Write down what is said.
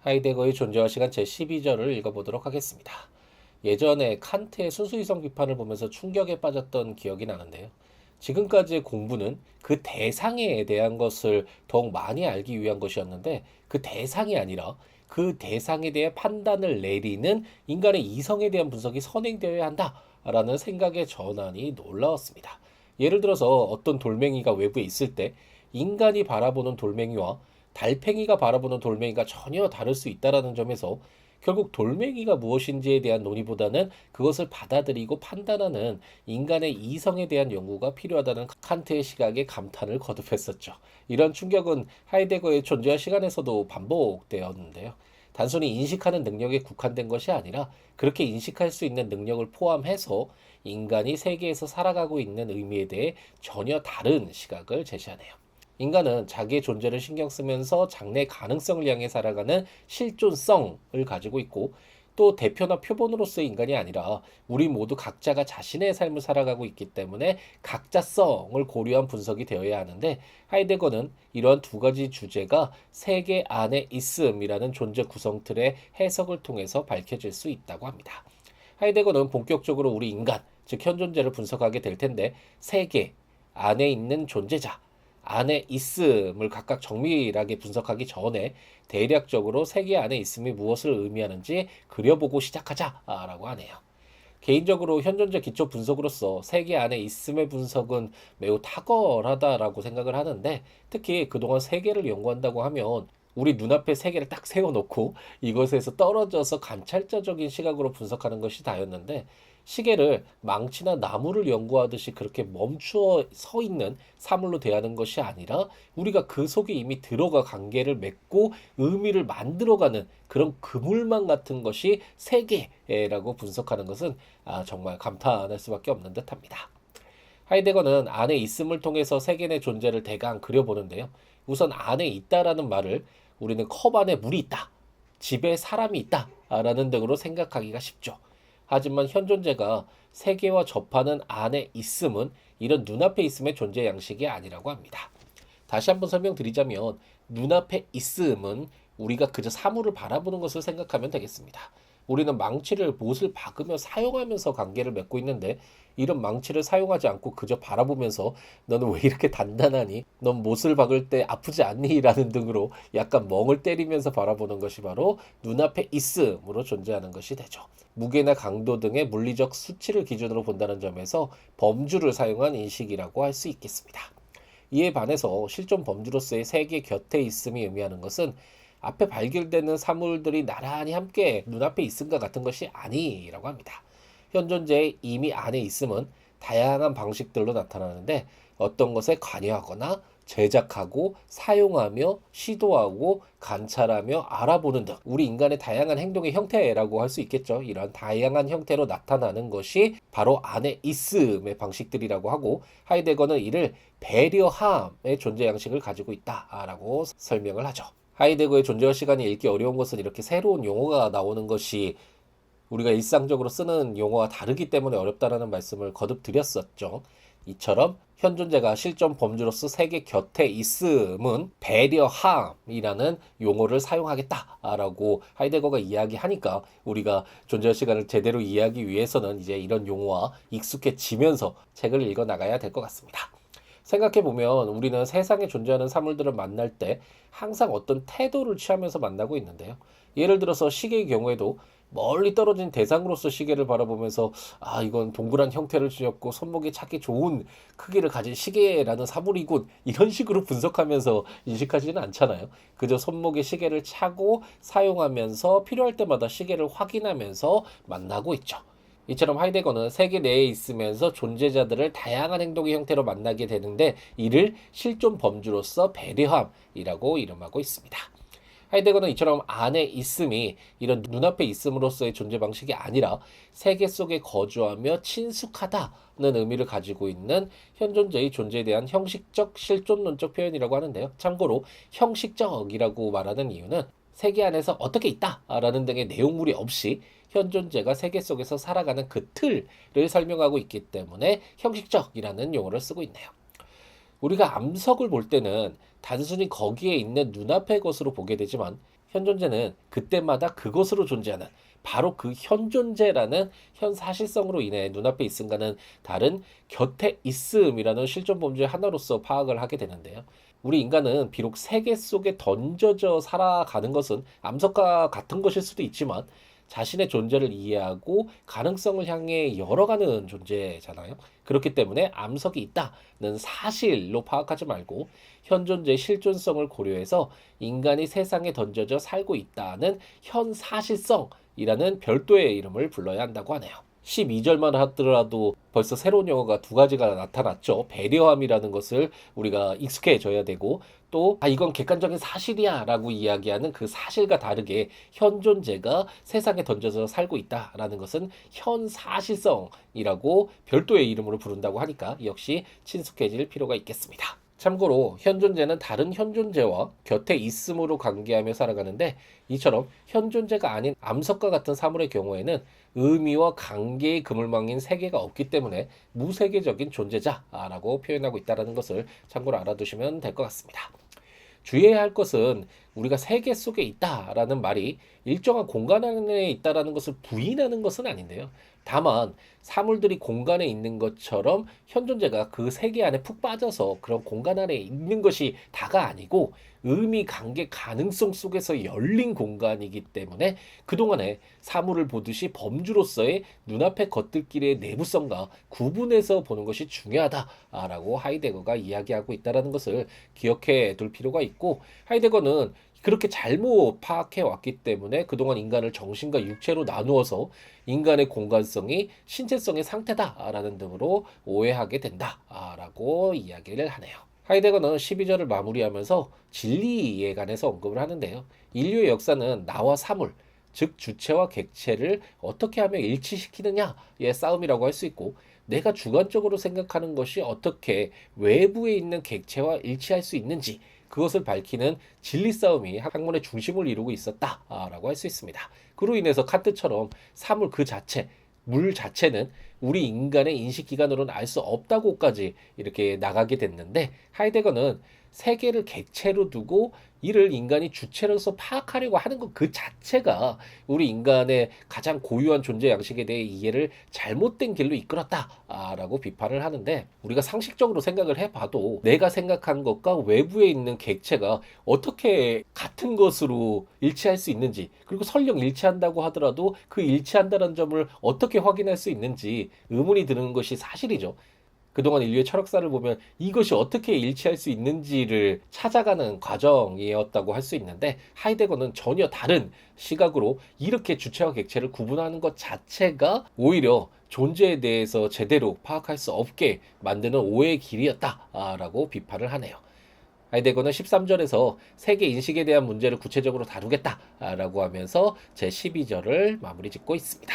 하이데거의 존재와 시간 제12절을 읽어보도록 하겠습니다. 예전에 칸트의 순수이성 비판을 보면서 충격에 빠졌던 기억이 나는데요. 지금까지의 공부는 그 대상에 대한 것을 더욱 많이 알기 위한 것이었는데 그 대상이 아니라 그 대상에 대해 판단을 내리는 인간의 이성에 대한 분석이 선행되어야 한다라는 생각의 전환이 놀라웠습니다. 예를 들어서 어떤 돌멩이가 외부에 있을 때 인간이 바라보는 돌멩이와 달팽이가 바라보는 돌멩이가 전혀 다를 수 있다라는 점에서 결국 돌멩이가 무엇인지에 대한 논의보다는 그것을 받아들이고 판단하는 인간의 이성에 대한 연구가 필요하다는 칸트의 시각에 감탄을 거듭했었죠. 이런 충격은 하이데거의 존재와 시간에서도 반복되었는데요. 단순히 인식하는 능력에 국한된 것이 아니라 그렇게 인식할 수 있는 능력을 포함해서 인간이 세계에서 살아가고 있는 의미에 대해 전혀 다른 시각을 제시하네요. 인간은 자기의 존재를 신경 쓰면서 장래 가능성을 향해 살아가는 실존성을 가지고 있고 또 대표나 표본으로서의 인간이 아니라 우리 모두 각자가 자신의 삶을 살아가고 있기 때문에 각자성을 고려한 분석이 되어야 하는데 하이데거는 이러한 두 가지 주제가 세계 안에 있음이라는 존재 구성 틀의 해석을 통해서 밝혀질 수 있다고 합니다. 하이데거는 본격적으로 우리 인간, 즉 현존재를 분석하게 될 텐데 세계 안에 있는 존재자, 안에 있음을 각각 정밀하게 분석하기 전에 대략적으로 세계 안에 있음이 무엇을 의미하는지 그려보고 시작하자라고 하네요. 개인적으로 현존재 기초 분석으로서 세계 안에 있음의 분석은 매우 탁월하다라고 생각을 하는데 특히 그동안 세계를 연구한다고 하면 우리 눈앞에 세계를 딱 세워놓고 이것에서 떨어져서 관찰자적인 시각으로 분석하는 것이 다였는데 시계를 망치나 나무를 연구하듯이 그렇게 멈추어 서 있는 사물로 대하는 것이 아니라 우리가 그 속에 이미 들어가 관계를 맺고 의미를 만들어가는 그런 그물망 같은 것이 세계라고 분석하는 것은 아, 정말 감탄할 수밖에 없는 듯합니다. 하이데거는 안에 있음을 통해서 세계 내 존재를 대강 그려보는데요. 우선 안에 있다라는 말을 우리는 컵 안에 물이 있다, 집에 사람이 있다 라는 등으로 생각하기가 쉽죠. 하지만 현 존재가 세계와 접하는 안에 있음은 이런 눈앞에 있음의 존재 양식이 아니라고 합니다. 다시 한번 설명드리자면 눈앞에 있음은 우리가 그저 사물을 바라보는 것을 생각하면 되겠습니다. 우리는 망치를 못을 박으며 사용하면서 관계를 맺고 있는데 이런 망치를 사용하지 않고 그저 바라보면서 너는 왜 이렇게 단단하니? 넌 못을 박을 때 아프지 않니? 라는 등으로 약간 멍을 때리면서 바라보는 것이 바로 눈앞에 있음으로 존재하는 것이 되죠. 무게나 강도 등의 물리적 수치를 기준으로 본다는 점에서 범주를 사용한 인식이라고 할 수 있겠습니다. 이에 반해서 실존 범주로서의 세계 곁에 있음이 의미하는 것은 앞에 발견되는 사물들이 나란히 함께 눈앞에 있음과 같은 것이 아니라고 합니다. 현 존재의 이미 안에 있음은 다양한 방식들로 나타나는데 어떤 것에 관여하거나 제작하고 사용하며 시도하고 관찰하며 알아보는 등 우리 인간의 다양한 행동의 형태라고 할 수 있겠죠. 이런 다양한 형태로 나타나는 것이 바로 안에 있음의 방식들이라고 하고 하이데거는 이를 배려함의 존재 양식을 가지고 있다라고 설명을 하죠. 하이데거의 존재와 시간이 읽기 어려운 것은 이렇게 새로운 용어가 나오는 것이 우리가 일상적으로 쓰는 용어와 다르기 때문에 어렵다라는 말씀을 거듭 드렸었죠. 이처럼 현 존재가 실존 범주로서 세계 곁에 있음은 배려함이라는 용어를 사용하겠다라고 하이데거가 이야기하니까 우리가 존재의 시간을 제대로 이해하기 위해서는 이제 이런 용어와 익숙해지면서 책을 읽어 나가야 될 것 같습니다. 생각해 보면 우리는 세상에 존재하는 사물들을 만날 때 항상 어떤 태도를 취하면서 만나고 있는데요. 예를 들어서 시계의 경우에도 멀리 떨어진 대상으로서 시계를 바라보면서 아 이건 동그란 형태를 지녔고 손목에 찾기 좋은 크기를 가진 시계라는 사물이군 이런 식으로 분석하면서 인식하지는 않잖아요. 그저 손목에 시계를 차고 사용하면서 필요할 때마다 시계를 확인하면서 만나고 있죠. 이처럼 하이데거는 세계 내에 있으면서 존재자들을 다양한 행동의 형태로 만나게 되는데 이를 실존 범주로서 배려함이라고 이름하고 있습니다. 하이데거는 이처럼 안에 있음이 이런 눈앞에 있음으로서의 존재 방식이 아니라 세계 속에 거주하며 친숙하다는 의미를 가지고 있는 현존자의 존재에 대한 형식적 실존론적 표현이라고 하는데요. 참고로 형식적이라고 말하는 이유는 세계 안에서 어떻게 있다라는 등의 내용물이 없이 현 존재가 세계 속에서 살아가는 그 틀을 설명하고 있기 때문에 형식적이라는 용어를 쓰고 있네요. 우리가 암석을 볼 때는 단순히 거기에 있는 눈앞의 것으로 보게 되지만 현 존재는 그때마다 그것으로 존재하는 바로 그 현 존재라는 현 사실성으로 인해 눈앞에 있음과는 다른 곁에 있음이라는 실존 범주의 하나로서 파악을 하게 되는데요. 우리 인간은 비록 세계 속에 던져져 살아가는 것은 암석과 같은 것일 수도 있지만 자신의 존재를 이해하고 가능성을 향해 열어가는 존재잖아요. 그렇기 때문에 암석이 있다는 사실로 파악하지 말고 현 존재의 실존성을 고려해서 인간이 세상에 던져져 살고 있다는 현 사실성이라는 별도의 이름을 불러야 한다고 하네요. 12절만 하더라도 벌써 새로운 용어가 두 가지가 나타났죠. 배려함이라는 것을 우리가 익숙해져야 되고 또 아, 이건 객관적인 사실이야 라고 이야기하는 그 사실과 다르게 현 존재가 세상에 던져서 살고 있다라는 것은 현 사실성이라고 별도의 이름으로 부른다고 하니까 역시 친숙해질 필요가 있겠습니다. 참고로 현존재는 다른 현존재와 곁에 있음으로 관계하며 살아가는데 이처럼 현존재가 아닌 암석과 같은 사물의 경우에는 의미와 관계의 그물망인 세계가 없기 때문에 무세계적인 존재자라고 표현하고 있다는 것을 참고로 알아두시면 될 것 같습니다. 주의해야 할 것은 우리가 세계 속에 있다라는 말이 일정한 공간 안에 있다라는 것을 부인하는 것은 아닌데요. 다만 사물들이 공간에 있는 것처럼 현 존재가 그 세계 안에 푹 빠져서 그런 공간 안에 있는 것이 다가 아니고 의미, 관계, 가능성 속에서 열린 공간이기 때문에 그동안에 사물을 보듯이 범주로서의 눈앞의 것들끼리의 내부성과 구분해서 보는 것이 중요하다라고 하이데거가 이야기하고 있다는 것을 기억해 둘 필요가 있고 하이데거는 그렇게 잘못 파악해 왔기 때문에 그동안 인간을 정신과 육체로 나누어서 인간의 공간성이 신체성의 상태다라는 등으로 오해하게 된다라고 이야기를 하네요. 하이데거는 12절을 마무리하면서 진리에 관해서 언급을 하는데요. 인류의 역사는 나와 사물, 즉 주체와 객체를 어떻게 하며 일치시키느냐의 싸움이라고 할 수 있고 내가 주관적으로 생각하는 것이 어떻게 외부에 있는 객체와 일치할 수 있는지 그것을 밝히는 진리 싸움이 학문의 중심을 이루고 있었다라고 할 수 있습니다. 그로 인해서 칸트처럼 사물 그 자체, 물 자체는 우리 인간의 인식 기관으로는 알 수 없다고까지 이렇게 나가게 됐는데 하이데거는 세계를 객체로 두고 이를 인간이 주체로서 파악하려고 하는 것 그 자체가 우리 인간의 가장 고유한 존재 양식에 대해 이해를 잘못된 길로 이끌었다라고 비판을 하는데 우리가 상식적으로 생각을 해봐도 내가 생각한 것과 외부에 있는 객체가 어떻게 같은 것으로 일치할 수 있는지 그리고 설령 일치한다고 하더라도 그 일치한다는 점을 어떻게 확인할 수 있는지 의문이 드는 것이 사실이죠. 그동안 인류의 철학사를 보면 이것이 어떻게 일치할 수 있는지를 찾아가는 과정이었다고 할 수 있는데 하이데거는 전혀 다른 시각으로 이렇게 주체와 객체를 구분하는 것 자체가 오히려 존재에 대해서 제대로 파악할 수 없게 만드는 오해의 길이었다라고 비판을 하네요. 하이데거는 13절에서 세계 인식에 대한 문제를 구체적으로 다루겠다라고 하면서 제 12절을 마무리 짓고 있습니다.